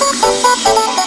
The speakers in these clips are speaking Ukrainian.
Thank you.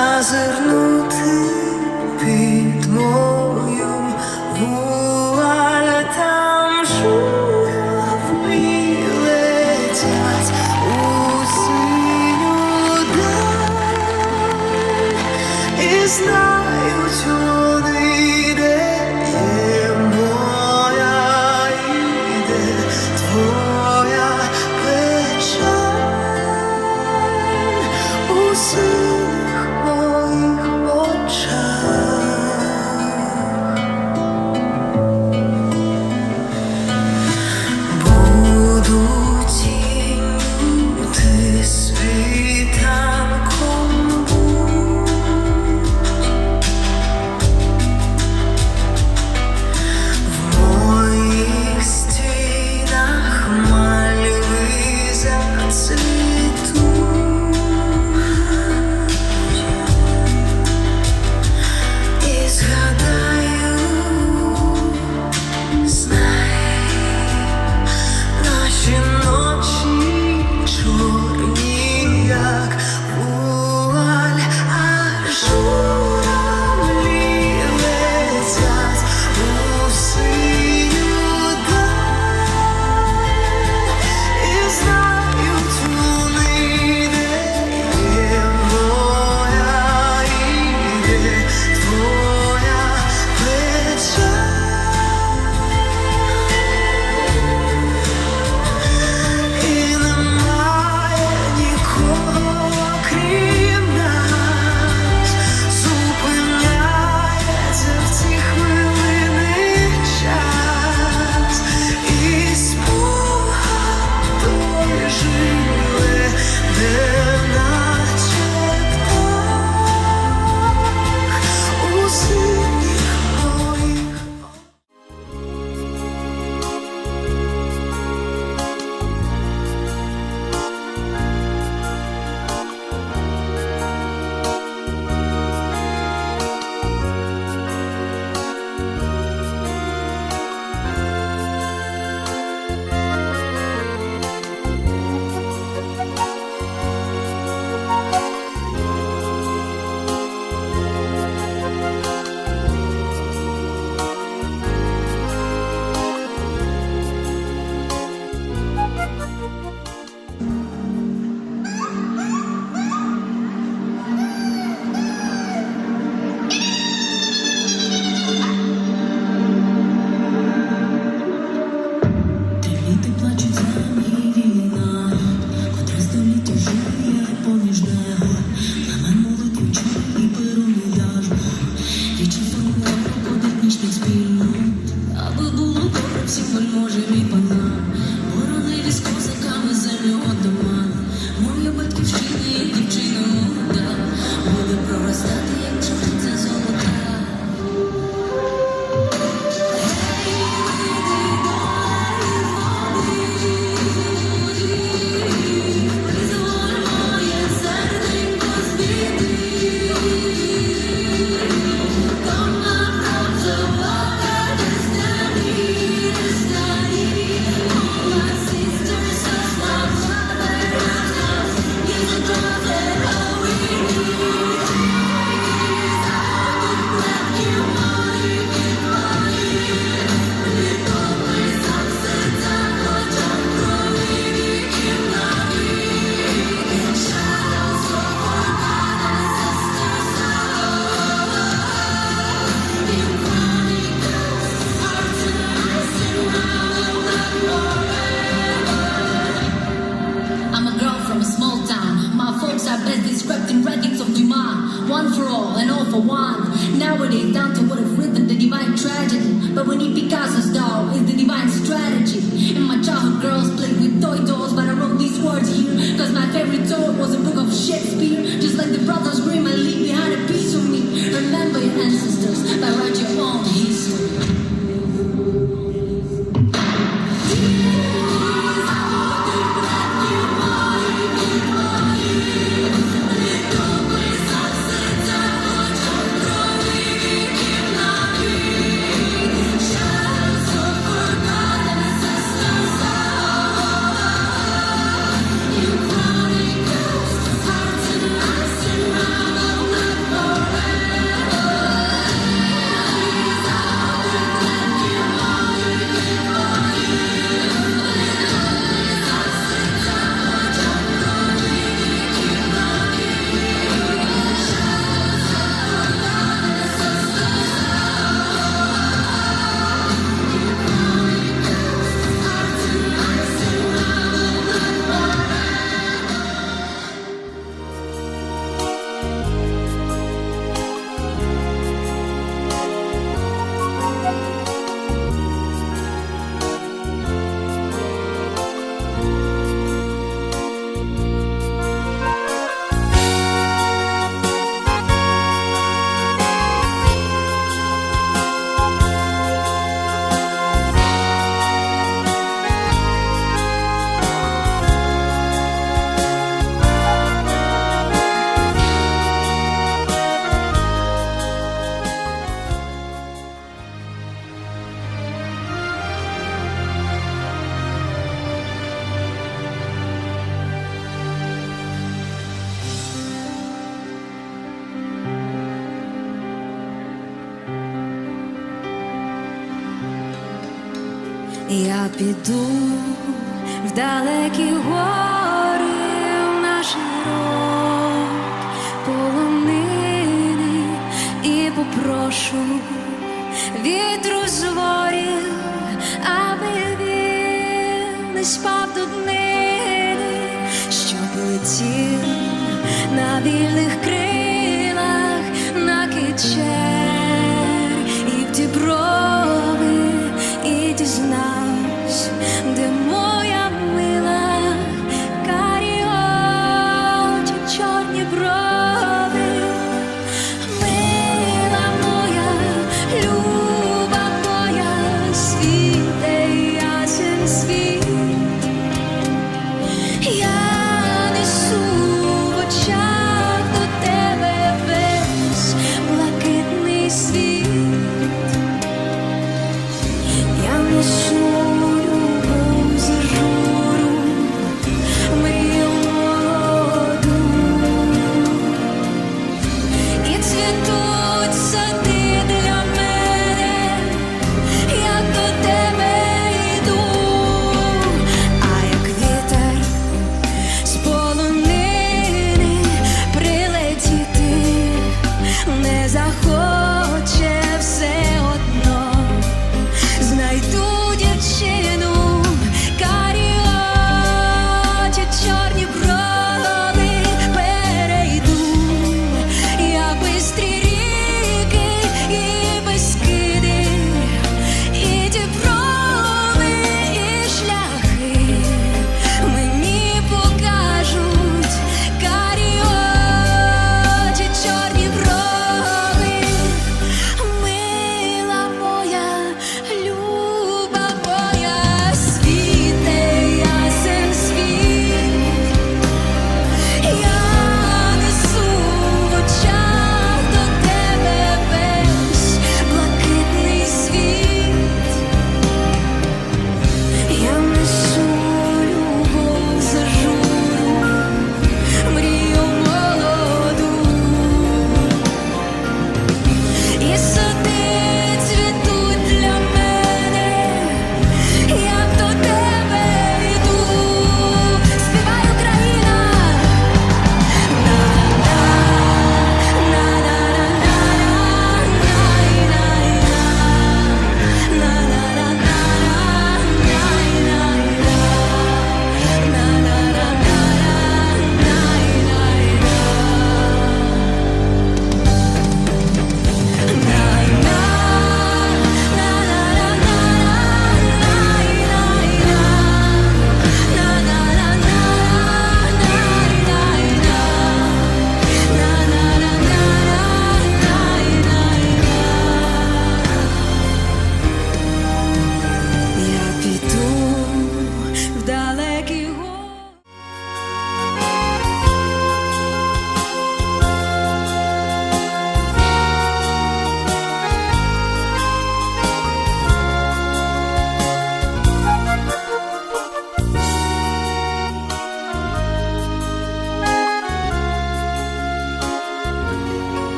Зазирнути під мою я піду в далекі гори в наш народ полонини і попрошу вітру зворів, аби він не спав до днини, щоб летів на вільних крилах на киче.